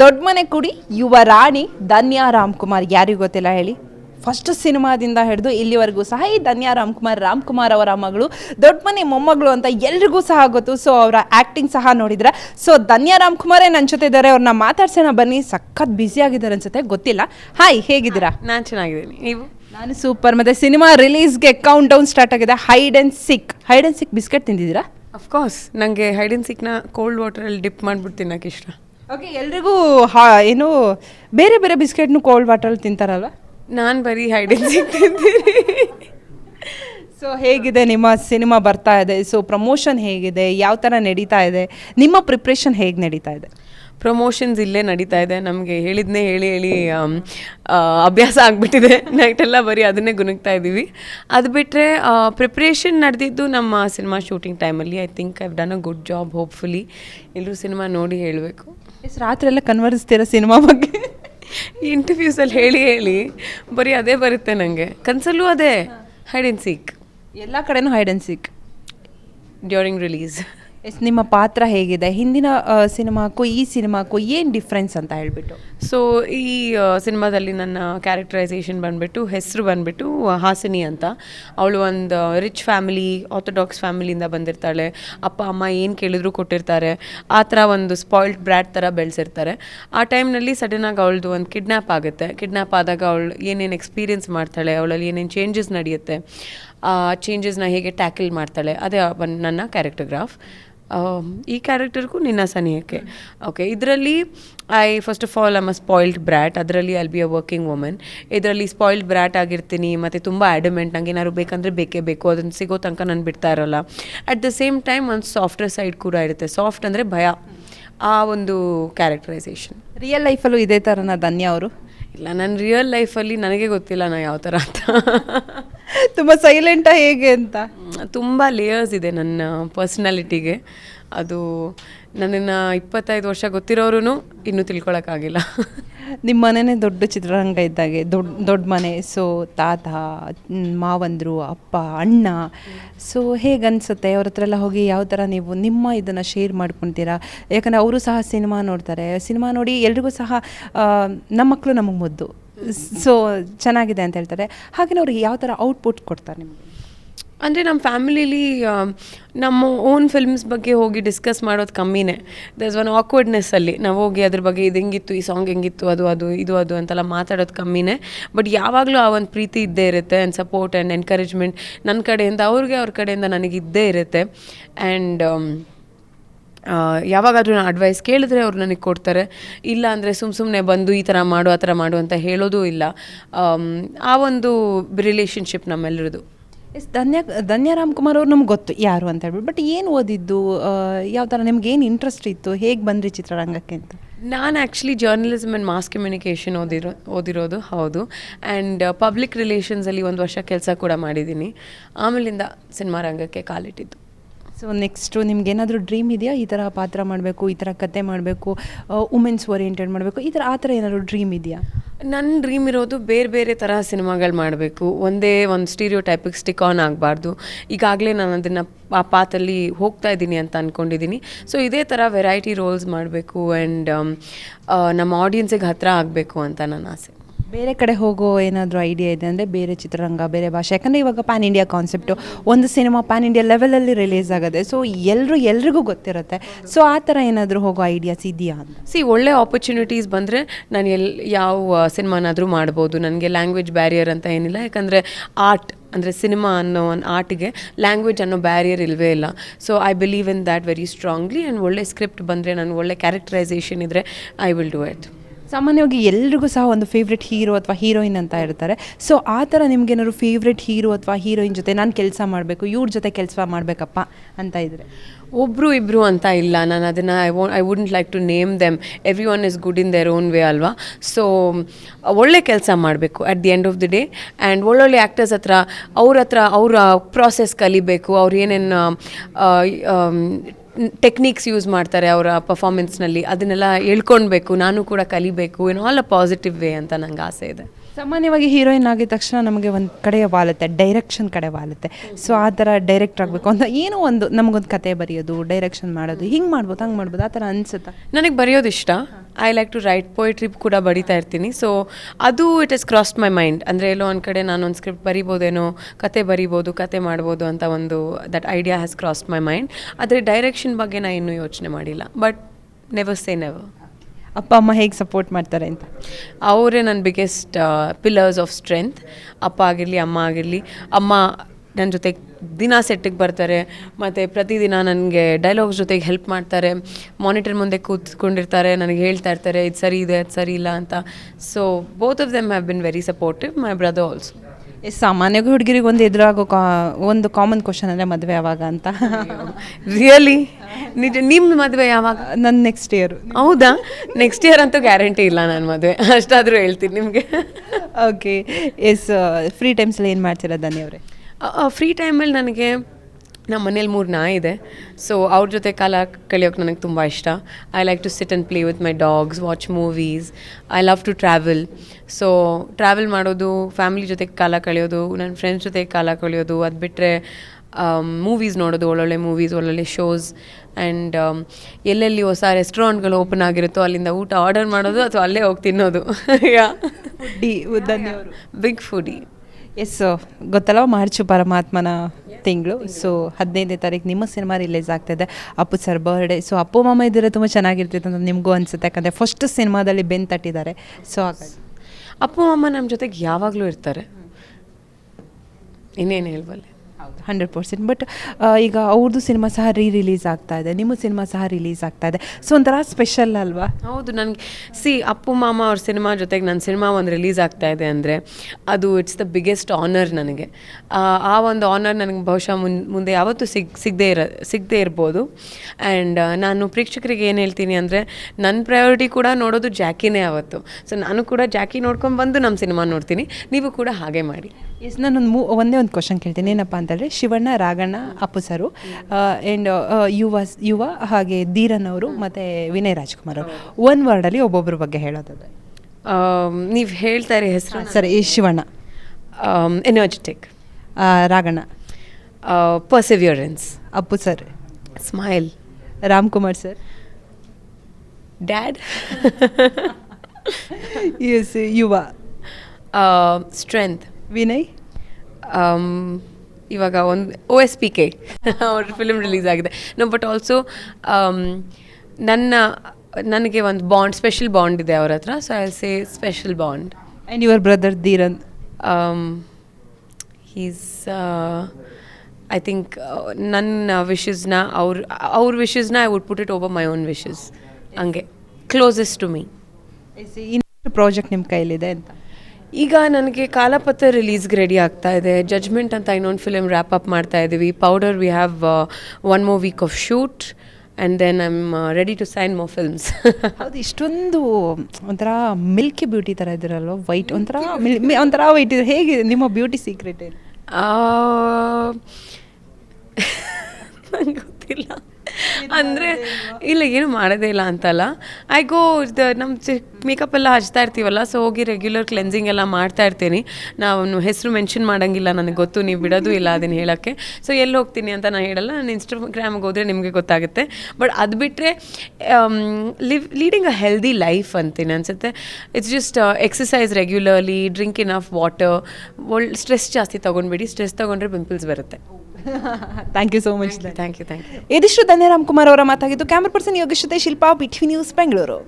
ದೊಡ್ಡ ಮನೆ ಕುಡಿ ಯುವ ರಾಣಿ ಧನ್ಯಾ ರಾಮ್ಕುಮಾರ್. ಯಾರಿಗೂ ಗೊತ್ತಿಲ್ಲ ಹೇಳಿ? ಫಸ್ಟ್ ಸಿನಿಮಾದಿಂದ ಹಿಡಿದು ಇಲ್ಲಿವರೆಗೂ ಸಹ ಈ ಧನ್ಯಾ ರಾಮ್ಕುಮಾರ್ ರಾಮ್ಕುಮಾರ್ ಅವರ ಮಗಳು ದೊಡ್ಡ ಮನೆ ಮೊಮ್ಮಗಳು ಅಂತ ಎಲ್ರಿಗೂ ಸಹ ಗೊತ್ತು. ಸೊ ಅವರ ಆ್ಯಕ್ಟಿಂಗ್ ಸಹ ನೋಡಿದ್ರೆ. ಸೊ ಧನ್ಯಾ ರಾಮ್ಕುಮಾರೇ ನನ್ನ ಜೊತೆ ಇದ್ದಾರೆ. ಅವ್ರನ್ನ ಮಾತಾಡ್ಸೋಣ ಬನ್ನಿ. ಸಖತ್ ಬ್ಯುಸಿ ಆಗಿದ್ದಾರೆ ಅನ್ಸುತ್ತೆ. ಗೊತ್ತಿಲ್ಲ. ಹಾಯ್ ಹೇಗಿದ್ದೀರಾ? ನಾನು ಚೆನ್ನಾಗಿದ್ದೀನಿ. ನೀವು? ನಾನು ಸೂಪರ್. ಮತ್ತೆ ಸಿನಿಮಾ ರಿಲೀಸ್ಗೆ ಕೌಂಟ್ ಡೌನ್ ಸ್ಟಾರ್ಟ್ ಆಗಿದೆ. Hide and seek hide and seek biscuit ತಿಂದಿದ್ದೀರಾ? Of course ನನಗೆ ಹೈಡ್ ಆ್ಯಂಡ್ ಸಿಕ್ನ ಕೋಲ್ಡ್ ವಾಟರಲ್ಲಿ ಡಿಪ್ ಮಾಡ್ಬಿಟ್ಟು ತಿನ್ನೋಕೆ ಇಷ್ಟ. ಓಕೆ ಎಲ್ರಿಗೂ ಹಾ ಏನು ಬೇರೆ ಬೇರೆ ಬಿಸ್ಕೆಟ್ನು ಕೋಲ್ಡ್ ವಾಟರಲ್ಲಿ ತಿಂತಾರಲ್ವ? ನಾನು ಬರೀ ಹೈಡಲ್ ತಿಂತೀನಿ. ಸೊ ಹೇಗಿದೆ ನಿಮ್ಮ ಸಿನಿಮಾ ಬರ್ತಾ ಇದೆ? ಸೊ ಪ್ರಮೋಷನ್ ಹೇಗಿದೆ? ಯಾವ ಥರ ನಡೀತಾ ಇದೆ? ನಿಮ್ಮ ಪ್ರಿಪ್ರೇಷನ್ ಹೇಗೆ ನಡೀತಾ ಇದೆ? ಪ್ರಮೋಷನ್ಸ್ ಇಲ್ಲೇ ನಡೀತಾ ಇದೆ. ನಮಗೆ ಹೇಳಿದ್ನೇ ಹೇಳಿ ಹೇಳಿ ಅಭ್ಯಾಸ ಆಗಿಬಿಟ್ಟಿದೆ. ನೈಟೆಲ್ಲ ಬರೀ ಅದನ್ನೇ ಗುಣಗ್ತಾ ಇದ್ದೀವಿ. ಅದು ಬಿಟ್ಟರೆ ಪ್ರಿಪ್ರೇಷನ್ ನಡೆದಿದ್ದು ನಮ್ಮ ಸಿನಿಮಾ ಶೂಟಿಂಗ್ ಟೈಮಲ್ಲಿ I think I've done a good job hopefully ಎಲ್ಲರೂ ಸಿನಿಮಾ ನೋಡಿ ಹೇಳಬೇಕು. ರಾತ್ರಿ ಎಲ್ಲ ಕನ್ವರ್ಸ್ತೀರಾ ಸಿನಿಮಾ ಬಗ್ಗೆ? ಇಂಟರ್ವ್ಯೂಸಲ್ಲಿ ಹೇಳಿ ಹೇಳಿ ಬರೀ ಅದೇ ಬರುತ್ತೆ ನನಗೆ ಕನ್ಸಲ್ಲೂ ಅದೇ ಹೈಡ್ ಆ್ಯಂಡ್ ಸೀಕ್ ಎಲ್ಲ ಕಡೆನೂ hide and seek during release yes, ನಿಮ್ಮ ಪಾತ್ರ ಹೇಗಿದೆ? ಹಿಂದಿನ ಸಿನಿಮಾಕ್ಕೂ ಈ ಸಿನಿಮಾಕ್ಕೂ ಏನು ಡಿಫ್ರೆನ್ಸ್ ಅಂತ ಹೇಳ್ಬಿಟ್ಟು? ಸೊ ಈ ಸಿನಿಮಾದಲ್ಲಿ ನನ್ನ ಕ್ಯಾರೆಕ್ಟರೈಸೇಷನ್ ಬಂದುಬಿಟ್ಟು, ಹೆಸರು ಬಂದುಬಿಟ್ಟು, ಹಾಸಿನಿ ಅಂತ. ಅವಳು ಒಂದು ರಿಚ್ ಫ್ಯಾಮಿಲಿ ಆರ್ಥೋಡಾಕ್ಸ್ ಫ್ಯಾಮಿಲಿಯಿಂದ ಬಂದಿರ್ತಾಳೆ. ಅಪ್ಪ, ಅಮ್ಮ ಏನು ಕೇಳಿದ್ರು ಕೊಟ್ಟಿರ್ತಾರೆ. ಆ ಥರ ಒಂದು ಸ್ಪಾಯಿಲ್ಡ್ ಬ್ರ್ಯಾಡ್ ಥರ ಬೆಳೆಸಿರ್ತಾರೆ. ಆ ಟೈಮ್ನಲ್ಲಿ ಸಡನ್ನಾಗಿ ಅವಳದು ಒಂದು ಕಿಡ್ನ್ಯಾಪ್ ಆಗುತ್ತೆ. ಕಿಡ್ನ್ಯಾಪ್ ಆದಾಗ ಅವಳು ಏನೇನು ಎಕ್ಸ್ಪೀರಿಯನ್ಸ್ ಮಾಡ್ತಾಳೆ, ಅವಳಲ್ಲಿ ಏನೇನು ಚೇಂಜಸ್ ನಡೆಯುತ್ತೆ, ಆ ಚೇಂಜಸ್ನ ಹೇಗೆ ಟ್ಯಾಕಲ್ ಮಾಡ್ತಾಳೆ, ಅದೇ ನನ್ನ ಕ್ಯಾರೆಕ್ಟರ್ಗ್ರಾಫ್ ಈ ಕ್ಯಾರೆಕ್ಟರ್ಗೂ ನಿನ್ನ ಸನಿಹಕ್ಕೆ. ಓಕೆ ಇದರಲ್ಲಿ I first of all I'm a spoiled brat ಅದರಲ್ಲಿ I'll be a working women ಇದರಲ್ಲಿ ಸ್ಪಾಯಿಲ್ಡ್ ಬ್ರ್ಯಾಟ್ ಆಗಿರ್ತೀನಿ, ಮತ್ತು ತುಂಬ ಆ್ಯಡಮೆಂಟ್ ನಂಗೆ ಏನಾದ್ರು ಬೇಕಂದರೆ ಬೇಕೇ ಬೇಕು. ಅದನ್ನು ಸಿಗೋ ತನಕ ನಾನು ಬಿಡ್ತಾ ಇರೋಲ್ಲ. ಅಟ್ ದ ಸೇಮ್ ಟೈಮ್ ಒಂದು ಸಾಫ್ಟ್ವೇರ್ ಸೈಡ್ ಕೂಡ ಇರುತ್ತೆ. ಸಾಫ್ಟ್ ಅಂದರೆ ಭಯ. ಆ ಒಂದು ಕ್ಯಾರೆಕ್ಟರೈಸೇಷನ್ ರಿಯಲ್ ಲೈಫಲ್ಲೂ ಇದೇ ಥರನ ಧನ್ಯ ಅವರು? ಇಲ್ಲ ನನ್ನ ರಿಯಲ್ ಲೈಫಲ್ಲಿ ನನಗೆ ಗೊತ್ತಿಲ್ಲ ನಾನು ಯಾವ ಥರ ಅಂತ. ತುಂಬ ಸೈಲೆಂಟಾ ಹೇಗೆ ಅಂತ? ತುಂಬ ಲೇಯರ್ಸ್ ಇದೆ ನನ್ನ ಪರ್ಸ್ನಾಲಿಟಿಗೆ ಅದು ನನ್ನನ್ನು ಇಪ್ಪತ್ತೈದು ವರ್ಷ ಗೊತ್ತಿರೋರು ಇನ್ನೂ ತಿಳ್ಕೊಳಕ್ಕಾಗಿಲ್ಲ. ನಿಮ್ಮ ಮನೆನೇ ದೊಡ್ಡ ಚಿತ್ರರಂಗ ಇದ್ದಾಗೆ ದೊಡ್ಡ ದೊಡ್ಡ ಮನೆ. ಸೊ ತಾತ, ಮಾವಂದರು ಮಾವಂದ್ರು ಅಪ್ಪ, ಅಣ್ಣ. ಸೊ ಹೇಗೆ ಅನಿಸುತ್ತೆ? ಅವ್ರ ಹತ್ರ ಎಲ್ಲ ಹೋಗಿ ಯಾವ ಥರ ನೀವು ನಿಮ್ಮ ಇದನ್ನು ಶೇರ್ ಮಾಡ್ಕೊತೀರಾ? ಯಾಕಂದರೆ ಅವರು ಸಹ ಸಿನಿಮಾ ನೋಡ್ತಾರೆ. ಸಿನಿಮಾ ನೋಡಿ ಎಲ್ರಿಗೂ ಸಹ ನಮ್ಮ ಮಕ್ಕಳು ನಮಗೆ ಮುದ್ದು. ಸೊ ಚೆನ್ನಾಗಿದೆ ಅಂತ ಹೇಳ್ತಾರೆ. ಹಾಗೆ ಅವ್ರಿಗೆ ಯಾವ ಥರ ಔಟ್ಪುಟ್ ಕೊಡ್ತಾರೆ ನಿಮಗೆ? ಅಂದರೆ ನಮ್ಮ ಫ್ಯಾಮಿಲಿಲಿ ನಮ್ಮ ಓನ್ ಫಿಲ್ಮ್ಸ್ ಬಗ್ಗೆ ಹೋಗಿ ಡಿಸ್ಕಸ್ ಮಾಡೋದು ಕಮ್ಮಿನೇ. ದರ್ಸ್ ಒನ್ ಆಕ್ವರ್ಡ್ನೆಸ್ ಅಲ್ಲಿ. ನಾವು ಹೋಗಿ ಅದ್ರ ಬಗ್ಗೆ ಇದು ಹೆಂಗಿತ್ತು, ಈ ಸಾಂಗ್ ಹೆಂಗಿತ್ತು, ಅದು ಅದು, ಇದು, ಅದು ಅಂತೆಲ್ಲ ಮಾತಾಡೋದು ಕಮ್ಮಿನೇ. ಬಟ್ ಯಾವಾಗಲೂ ಆ ಒಂದು ಪ್ರೀತಿ ಇದ್ದೇ ಇರುತ್ತೆ ಆ್ಯಂಡ್ ಸಪೋರ್ಟ್ ಆ್ಯಂಡ್ ಎನ್ಕರೇಜ್ಮೆಂಟ್ ನನ್ನ ಕಡೆಯಿಂದ, ಅವ್ರಿಗೆ ಅವ್ರ ಕಡೆಯಿಂದ ನನಗೆ ಇದ್ದೇ ಇರುತ್ತೆ. ಆ್ಯಂಡ್ ಯಾವಾಗಾದರೂ ನಾನು ಅಡ್ವೈಸ್ ಕೇಳಿದ್ರೆ ಅವ್ರು ನನಗೆ ಕೊಡ್ತಾರೆ. ಇಲ್ಲ ಅಂದರೆ ಸುಮ್ಮ ಸುಮ್ಮನೆ ಬಂದು ಈ ಥರ ಮಾಡು, ಆ ಥರ ಮಾಡು ಅಂತ ಹೇಳೋದೂ ಇಲ್ಲ. ಆ ಒಂದು ರಿಲೇಷನ್ಶಿಪ್ ನಮ್ಮೆಲ್ಲರದು ಎಸ್ ಧನ್ಯ ಧನ್ಯ ರಾಮ್ಕುಮಾರ್ ಅವ್ರು ನಮ್ಗೆ ಗೊತ್ತು ಯಾರು ಅಂತ ಹೇಳ್ಬಿಟ್ಟು. ಬಟ್ ಏನು ಓದಿದ್ದು? ಯಾವ ಥರ ನಿಮ್ಗೆ ಏನು ಇಂಟ್ರೆಸ್ಟ್ ಇತ್ತು? ಹೇಗೆ ಬಂದ್ರಿ ಚಿತ್ರರಂಗಕ್ಕೆ ಅಂತ? ನಾನು actually journalism and mass communication ಓದಿರೋ ಓದಿರೋದು ಹೌದು. ಆ್ಯಂಡ್ ಪಬ್ಲಿಕ್ ರಿಲೇಷನ್ಸಲ್ಲಿ ಒಂದು ವರ್ಷ ಕೆಲಸ ಕೂಡ ಮಾಡಿದ್ದೀನಿ ಆಮೇಲಿಂದ ಸಿನಿಮಾ ರಂಗಕ್ಕೆ ಕಾಲಿಟ್ಟಿದ್ದು. ಸೊ ನೆಕ್ಸ್ಟು ನಿಮ್ಗೆ ಏನಾದರೂ ಡ್ರೀಮ್ ಇದೆಯಾ? ಈ ಥರ ಪಾತ್ರ ಮಾಡಬೇಕು ಈ ಥರ ಕತೆ ಮಾಡಬೇಕು ವುಮೆನ್ಸ್ ಓರಿಯೆಂಟೆಡ್ ಮಾಡಬೇಕು ಈ ಥರ ಆ ಥರ ಏನಾದರೂ ಡ್ರೀಮ್ ಇದೆಯಾ? ನನ್ನ ಡ್ರೀಮ್ ಇರೋದು ಬೇರೆ ಬೇರೆ ತರಹ ಸಿನಿಮಾಗಳು ಮಾಡಬೇಕು. ಒಂದೇ ಒಂದು ಸ್ಟೀರಿಯೋ ಟೈಪಿಗೆ ಸ್ಟಿಕ್ ಆನ್ ಆಗಬಾರ್ದು. ಈಗಾಗಲೇ ನಾನು ಅದನ್ನು ಆ ಪಾತಲ್ಲಿ ಹೋಗ್ತಾ ಇದ್ದೀನಿ ಅಂತ ಅಂದ್ಕೊಂಡಿದ್ದೀನಿ ಸೊ ಇದೇ ಥರ ವೆರೈಟಿ ರೋಲ್ಸ್ ಮಾಡಬೇಕು ಆ್ಯಂಡ್ ನಮ್ಮ ಆಡಿಯನ್ಸಿಗೆ ಹತ್ತಿರ ಆಗಬೇಕು ಅಂತ ನನ್ನ ಆಸೆ. ಬೇರೆ ಕಡೆ ಹೋಗೋ ಏನಾದರೂ ಐಡಿಯಾ ಇದೆ ಅಂದರೆ ಬೇರೆ ಚಿತ್ರರಂಗ, ಬೇರೆ ಭಾಷೆ. ಯಾಕಂದರೆ ಇವಾಗ ಪ್ಯಾನ್ ಇಂಡಿಯಾ ಕಾನ್ಸೆಪ್ಟು ಒಂದು ಸಿನಿಮಾ ಪ್ಯಾನ್ ಇಂಡಿಯಾ ಲೆವೆಲಲ್ಲಿ ರಿಲೀಸ್ ಆಗುತ್ತೆ ಸೊ ಎಲ್ಲರೂ ಎಲ್ರಿಗೂ ಗೊತ್ತಿರುತ್ತೆ. ಸೊ ಆ ಥರ ಏನಾದರೂ ಹೋಗೋ ಐಡಿಯಾಸ್ ಇದೆಯಾ? ಸಿ ಒಳ್ಳೆ ಆಪರ್ಚುನಿಟೀಸ್ ಬಂದರೆ ನಾನು ಎಲ್, ಯಾವ ಸಿನಿಮಾನಾದರೂ ಮಾಡ್ಬೋದು. ನನಗೆ ಲ್ಯಾಂಗ್ವೇಜ್ ಬ್ಯಾರಿಯರ್ ಅಂತ ಏನಿಲ್ಲ. ಯಾಕಂದರೆ ಆರ್ಟ್ ಅಂದರೆ ಸಿನಿಮಾ ಅನ್ನೋ ಒಂದು ಆರ್ಟಿಗೆ ಲ್ಯಾಂಗ್ವೇಜ್ ಅನ್ನೋ ಬ್ಯಾರಿಯರ್ ಇಲ್ಲವೇ ಇಲ್ಲ. So I believe in that very strongly and ಒಳ್ಳೆ ಸ್ಕ್ರಿಪ್ಟ್ ಬಂದರೆ ನಾನು ಒಳ್ಳೆ ಕ್ಯಾರೆಕ್ಟರೈಸೇಷನ್ ಇದ್ದರೆ ಐ ವಿಲ್ ಡೂ ಇಟ್ ಸಾಮಾನ್ಯವಾಗಿ ಎಲ್ರಿಗೂ ಸಹ ಒಂದು ಫೇವ್ರೆಟ್ ಹೀರೋ ಅಥವಾ ಹೀರೋಯಿನ್ ಅಂತ ಇರ್ತಾರೆ. ಸೊ ಆ ಥರ ನಿಮ್ಗೇನಾದ್ರು ಫೇವ್ರೆಟ್ ಹೀರೋ ಅಥವಾ ಹೀರೋಯಿನ್ ಜೊತೆ ನಾನು ಕೆಲಸ ಮಾಡಬೇಕು, ಇವ್ರ ಜೊತೆ ಕೆಲಸ ಮಾಡಬೇಕಪ್ಪ ಅಂತ ಇದ್ದರೆ ಒಬ್ಬರು ಇಬ್ಬರು ಅಂತ ಇಲ್ಲ. ನಾನು ಅದನ್ನು I won't I wouldn't like to name them every one is good in their own way ಅಲ್ವಾ? ಸೊ ಒಳ್ಳೆ ಕೆಲಸ ಮಾಡಬೇಕು at the end of the day and ಒಳ್ಳೊಳ್ಳೆ ಆ್ಯಕ್ಟರ್ಸ್ ಹತ್ರ, ಅವ್ರ ಹತ್ರ ಅವರ ಪ್ರಾಸೆಸ್ ಕಲಿಬೇಕು. ಅವ್ರು ಏನೇನು ಟೆಕ್ನಿಕ್ಸ್ ಯೂಸ್ ಮಾಡ್ತಾರೆ ಅವರ ಪರ್ಫಾರ್ಮೆನ್ಸ್ನಲ್ಲಿ ಅದನ್ನೆಲ್ಲ ಹೇಳ್ಕೊಳ್ಬೇಕು ನಾನು ಕೂಡ ಕಲಿಬೇಕು. In all a positive way ಅಂತ ನಂಗೆ ಆಸೆ ಇದೆ. ಸಾಮಾನ್ಯವಾಗಿ ಹೀರೋಯಿನ್ ಆಗಿದ ತಕ್ಷಣ ನಮಗೆ ಒಂದು ಕಡೆ ವಾಲುತ್ತೆ ಡೈರೆಕ್ಷನ್ ಕಡೆ ವಾಲುತ್ತೆ. ಸೊ ಆ ಥರ ಡೈರೆಕ್ಟ್ ಆಗಬೇಕು ಅಂತ ಏನೋ ಒಂದು ನಮಗೊಂದು ಕತೆ ಬರೆಯೋದು ಡೈರೆಕ್ಷನ್ ಮಾಡೋದು ಹಿಂಗೆ ಮಾಡ್ಬೋದು ಹಂಗೆ ಮಾಡ್ಬೋದು ಆ ಥರ ಅನಿಸುತ್ತೆ? ನನಗೆ ಬರೆಯೋದು ಇಷ್ಟ. I like to write poetry ಕೂಡ ಬರಿತಾ ಇರ್ತೀನಿ. ಸೊ ಅದು it is crossed my mind ಅಂದರೆ ಎಲ್ಲೋ ಒಂದು ಕಡೆ ನಾನು ಒಂದು ಸ್ಕ್ರಿಪ್ಟ್ ಬರಿಬೋದೇನೋ ಕತೆ ಬರಿಬೋದು ಕತೆ ಮಾಡ್ಬೋದು ಅಂತ ಒಂದು that idea has crossed my mind ಆದರೆ ಡೈರೆಕ್ಷನ್ ಬಗ್ಗೆ ನಾನು ಇನ್ನೂ ಯೋಚನೆ ಮಾಡಿಲ್ಲ. ಬಟ್ ನೆವರ್ ಸೇ ನೆವರ್ ಅಪ್ಪ ಅಮ್ಮ ಹೇಗೆ ಸಪೋರ್ಟ್ ಮಾಡ್ತಾರೆ ಅಂತ? ಅವರೇ ನನ್ನ ಬಿಗ್ಗೆಸ್ಟ್ ಪಿಲ್ಲರ್ಸ್ ಆಫ್ ಸ್ಟ್ರೆಂತ್ ಅಪ್ಪ ಆಗಿರಲಿ ಅಮ್ಮ ಆಗಿರಲಿ ಅಮ್ಮ ನನ್ನ ಜೊತೆ ದಿನ ಸೆಟ್ಟಿಗೆ ಬರ್ತಾರೆ ಮತ್ತು ಪ್ರತಿದಿನ ನನಗೆ ಡೈಲಾಗ್ಸ್ ಜೊತೆಗೆ ಹೆಲ್ಪ್ ಮಾಡ್ತಾರೆ ಮಾನಿಟರ್ ಮುಂದೆ ಕೂತ್ಕೊಂಡಿರ್ತಾರೆ ನನಗೆ ಹೇಳ್ತಾ ಇರ್ತಾರೆ ಇದು ಸರಿ ಇದೆ ಅದು ಸರಿ ಇಲ್ಲ ಅಂತ. So both of them have been very supportive my brother also is ಸಾಮಾನ್ಯವಾಗಿ ಹುಡುಗಿರಿಗೆ ಒಂದು ಎದುರಾಗೋ ಕಾ ಒಂದು ಕಾಮನ್ ಕ್ವಶನ್ ಅಂದರೆ ಮದುವೆ ಯಾವಾಗ ಅಂತ. ರಿಯಲಿ ನಿಜ ನಿಮ್ಮ ಮದುವೆ ಯಾವಾಗ? ನನ್ನ ನೆಕ್ಸ್ಟ್ ಇಯರ್ ಹೌದಾ? ನೆಕ್ಸ್ಟ್ ಇಯರ್ ಅಂತೂ ಗ್ಯಾರಂಟಿ ಇಲ್ಲ ನನ್ನ ಮದುವೆ. ಅಷ್ಟಾದರೂ ಹೇಳ್ತೀನಿ ನಿಮಗೆ. ಓಕೆ ಎಸ್ ಫ್ರೀ ಟೈಮ್ಸಲ್ಲಿ ಏನು ಮಾಡ್ತೀರಾ ಧನ್ಯ ಅವರೇ ಫ್ರೀ ಟೈಮಲ್ಲಿ ನನಗೆ ನಮ್ಮ ಮನೇಲಿ ಮೂರು ನಾಯಿ ಇದೆ. ಸೊ ಅವ್ರ ಜೊತೆ ಕಾಲ ಕಳಿಯೋಕೆ ನನಗೆ ತುಂಬ ಇಷ್ಟ. I like to sit and play with my dogs watch movies I love to travel so travel ಮಾಡೋದು ಫ್ಯಾಮಿಲಿ ಜೊತೆ ಕಾಲ ಕಳೆಯೋದು ನನ್ನ ಫ್ರೆಂಡ್ಸ್ ಜೊತೆ ಕಾಲ ಕಳೆಯೋದು ಅದು ಬಿಟ್ಟರೆ ಮೂವೀಸ್ ನೋಡೋದು ಒಳ್ಳೊಳ್ಳೆ ಮೂವೀಸ್ ಒಳ್ಳೊಳ್ಳೆ ಶೋಸ್ ಆ್ಯಂಡ್ ಎಲ್ಲೆಲ್ಲಿ ಹೊಸ ರೆಸ್ಟೋರೆಂಟ್ಗಳು ಓಪನ್ ಆಗಿರುತ್ತೋ ಅಲ್ಲಿಂದ ಊಟ ಆರ್ಡರ್ ಮಾಡೋದು ಅಥವಾ ಅಲ್ಲೇ ಹೋಗಿ ತಿನ್ನೋದು. Yeah the big foodie is ಗೊತ್ತಲ್ಲ, ಮಾರ್ಚ್ ಪರಮಾತ್ಮನ ತಿಂಗಳು. ಸೊ ಹದಿನೈದನೇ ತಾರೀಕು ನಿಮ್ಮ ಸಿನಿಮಾ ರಿಲೀಸ್ ಆಗ್ತಿದೆ. Appu sir birthday so Appu ಮಾಮ ಇದ್ದರೆ ತುಂಬ ಚೆನ್ನಾಗಿರ್ತಿತ್ತು ಅಂತ ನಿಮಗೂ ಅನಿಸುತ್ತೆ. ಯಾಕಂದರೆ ಫಸ್ಟ್ ಸಿನಿಮಾದಲ್ಲಿ ಬೆನ್ ತಟ್ಟಿದ್ದಾರೆ. ಸೊ ಹಾಗಾಗಿ. ಅಪ್ಪ ಅಮ್ಮ ನಮ್ಮ ಜೊತೆಗೆ ಯಾವಾಗಲೂ ಇರ್ತಾರೆ. ಇನ್ನೇನು ಹೇಳ್ಬಲ್ಲೆ ಹಂಡ್ರೆಡ್ ಪರ್ಸೆಂಟ್ ಬಟ್ ಈಗ ಅವ್ರದ್ದು ಸಿನಿಮಾ ಸಹ ರೀ ರಿಲೀಸ್ ಆಗ್ತಾ ಇದೆ ನಿಮ್ಮ ಸಿನಿಮಾ ಸಹ ರಿಲೀಸ್ ಆಗ್ತಾ ಇದೆ. ಸೊ ಒಂಥರ ಸ್ಪೆಷಲ್ ಅಲ್ವಾ? ಹೌದು ನನಗೆ ಸಿ ಅಪ್ಪು ಮಾಮ ಅವ್ರ ಸಿನಿಮಾ ಜೊತೆಗೆ ನನ್ನ ಸಿನಿಮಾ ಒಂದು ರಿಲೀಸ್ ಆಗ್ತಾ ಇದೆ ಅಂದರೆ ಅದು ಇಟ್ಸ್ ದ ಬಿಗ್ಗೆಸ್ಟ್ ಆನರ್ ನನಗೆ. ಆ, ಒಂದು ಆನರ್ ನನಗೆ ಬಹುಶಃ ಮುನ್ ಮುಂದೆ ಯಾವತ್ತೂ ಸಿಗ್ ಸಿಗದೇ ಇರ ಸಿಗದೇ ಇರ್ಬೋದು. ಆ್ಯಂಡ್ ನಾನು ಪ್ರೇಕ್ಷಕರಿಗೆ ಏನು ಹೇಳ್ತೀನಿ ಅಂದರೆ ನನ್ನ ಪ್ರಯಾರಿಟಿ ಕೂಡ ನೋಡೋದು ಜಾಕಿನೇ ಆವತ್ತು. ಸೊ ನಾನು ಕೂಡ ಜಾಕಿ ನೋಡ್ಕೊಂಡು ಬಂದು ನಮ್ಮ ಸಿನಿಮಾ ನೋಡ್ತೀನಿ. ನೀವು ಕೂಡ ಹಾಗೆ ಮಾಡಿ. ಎಸ್ ನಾನೊಂದು ಮೂ ಒಂದೇ ಒಂದು ಕ್ವಶನ್ ಕೇಳ್ತೀನಿ. ಏನಪ್ಪ ಅಂತಂದರೆ ಶಿವಣ್ಣ ರಾಗಣ್ಣ ಅಪ್ಪು ಸರು ಆ್ಯಂಡ್ ಯುವ ಯುವ ಹಾಗೆ ಧೀರನ್ ಅವರು ಮತ್ತು ವಿನಯ್ ರಾಜ್ಕುಮಾರ್ ಅವರು. ಒನ್ ವರ್ಡಲ್ಲಿ ಒಬ್ಬೊಬ್ಬರ ಬಗ್ಗೆ ಹೇಳೋದಾದ್ರೆ. ನೀವು ಹೇಳ್ತಾ ಇರಿ ಹೆಸರು. ಸರಿ ಈ Shivanna. Energetic Raghanna. Raghanna perseverance Appu sir smile Ramkumar sir. Dad is Yuva. Strength Vinay. ಇವಾಗ ಒಂದು ಓ ಎಸ್ ಪಿ ಕೆ ಅವ್ರ ಫಿಲ್ಮ್ ರಿಲೀಸ್ ಆಗಿದೆ. ನೋ ಬಟ್ ಆಲ್ಸೋ ನನ್ನ ನನಗೆ ಒಂದು ಬಾಂಡ್ ಸ್ಪೆಷಲ್ ಬಾಂಡ್ ಇದೆ ಅವ್ರ ಹತ್ರ so I say special bond and your brother Dheeran he's I think ನನ್ನ ವಿಶಸ್ನ ಅವ್ರ ಅವ್ರ ವಿಶಸ್ನ I would put it over my own wishes ಹಂಗೆ. ಕ್ಲೋಸೆಸ್ಟ್ ಟು ಮೀ ಇನ್ನೊಂದು ಪ್ರಾಜೆಕ್ಟ್ ನಿಮ್ಮ ಕೈಲಿದೆ ಅಂತ. ಈಗ ನನಗೆ ಕಾಲಪತ್ರ ರಿಲೀಸ್ಗೆ ರೆಡಿ ಆಗ್ತಾ ಇದೆ. ಜಜ್ಮೆಂಟ್ ಅಂತ ಇನ್ನೊಂದು ಫಿಲಮ್ ರ್ಯಾಪ್ ಅಪ್ ಮಾಡ್ತಾ ಇದ್ದೀವಿ powder we have one more week of shoot and then I am ready to sign more films ಅದು ಇಷ್ಟೊಂದು ಒಂಥರ ಮಿಲ್ಕಿ ಬ್ಯೂಟಿ ಥರ ಇದ್ದೀರಲ್ವ? ವೈಟ್ ಒಂಥರ ಮಿಲ್ ಒಂಥರ ವೈಟ್ ಇದೆ. ಹೇಗೆ ನಿಮ್ಮ ಬ್ಯೂಟಿ ಸೀಕ್ರೆಟ್ ಏನು? ನಂಗೆ ಗೊತ್ತಿಲ್ಲ. ಅಂದರೆ ಇಲ್ಲ ಏನು ಮಾಡೋದೇ ಇಲ್ಲ ಅಂತಲ್ಲ. ಐ ಗೋ ದ ನಮ್ಮ ಮೇಕಪ್ ಎಲ್ಲ ಹಚ್ತಾ ಇರ್ತೀವಲ್ಲ ಸೊ ಹೋಗಿ ರೆಗ್ಯುಲರ್ ಕ್ಲೆನ್ಸಿಂಗ್ ಎಲ್ಲ ಮಾಡ್ತಾ ಇರ್ತೀನಿ. ನಾನು ಹೆಸರು ಮೆನ್ಷನ್ ಮಾಡೋಂಗಿಲ್ಲ ನನಗೆ ಗೊತ್ತು ನೀವು ಬಿಡೋದು ಇಲ್ಲ ಅದನ್ನು ಹೇಳೋಕ್ಕೆ. ಸೊ ಎಲ್ಲಿ ಹೋಗ್ತೀನಿ ಅಂತ ನಾನು ಹೇಳಲ್ಲ ನಾನು ಇನ್ಸ್ಟಾಗ್ರಾಮ್ಗೆ ಹೋದರೆ ನಿಮಗೆ ಗೊತ್ತಾಗುತ್ತೆ. ಬಟ್ ಅದು ಬಿಟ್ಟರೆ live leading a healthy life ಅಂತೀನಿ ಅನಿಸುತ್ತೆ. It's just exercise regularly drink in of water ಒಳ್ಳೆ ಸ್ಟ್ರೆಸ್ ಜಾಸ್ತಿ ತೊಗೊಂಡ್ಬಿಡಿ ಸ್ಟ್ರೆಸ್ ತೊಗೊಂಡ್ರೆ ಪಿಂಪಲ್ಸ್ ಬರುತ್ತೆ. Thank you so much thank you thank you ಇದಿಷ್ಟು ಧನ್ಯ ರಾಮ್ಕುಮಾರ್ ಅವರ ಮಾತಾಗಿದ್ದು ಕ್ಯಾಮ್ರಾ ಪರ್ಸನ್ ಯೋಗೇಶ್ ಜೊತೆ ಶಿಲ್ಪಾ ಬಿಟ್ವಿ ನ್ಯೂಸ್ ಬೆಂಗಳೂರು